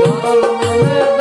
Oh,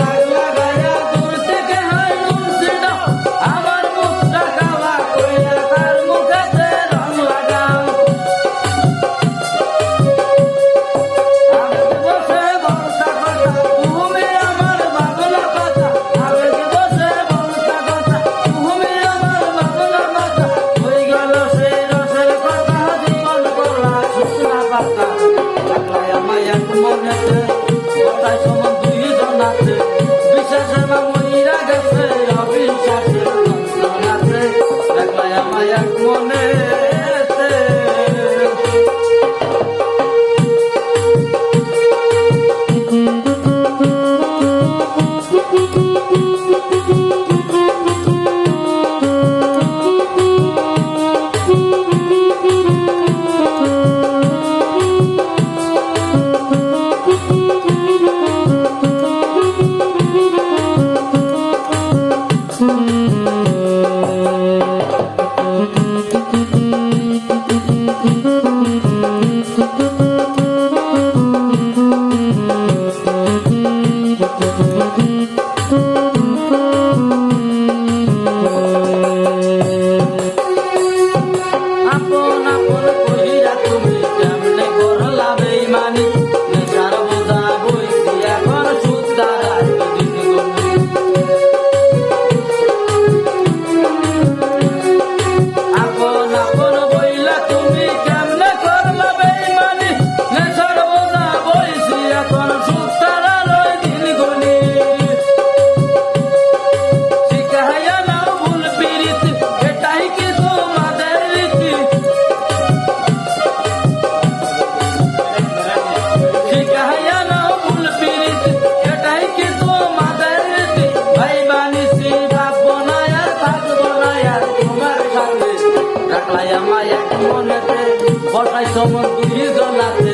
তোমার দুই জনাতে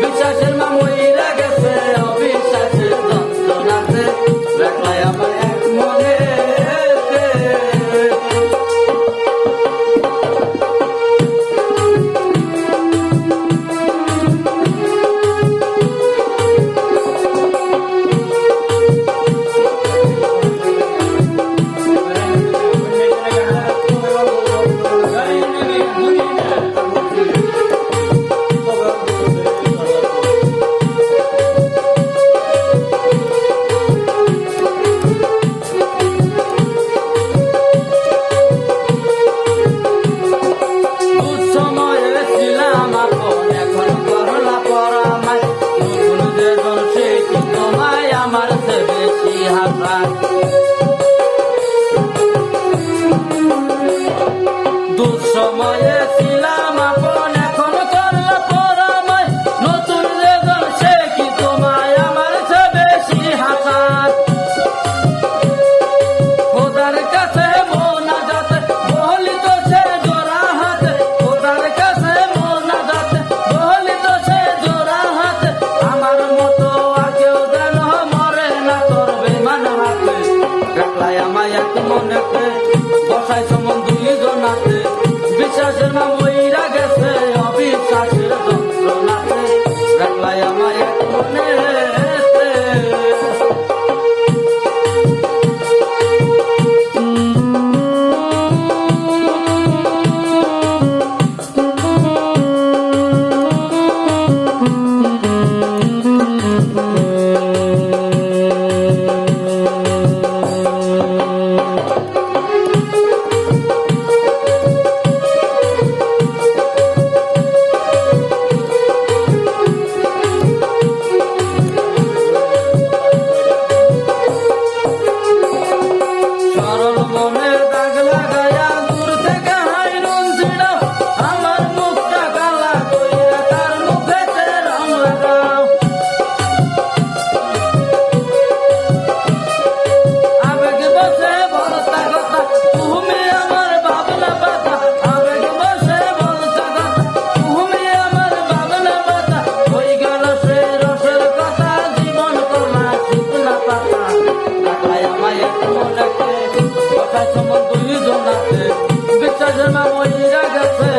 বিশ্বাসের فيها দূর সময়ে ছিলাম আপনার মনেতে বসাইছো মন দুই জনাতে বিশ্বাসের নাম হইয়া গেছে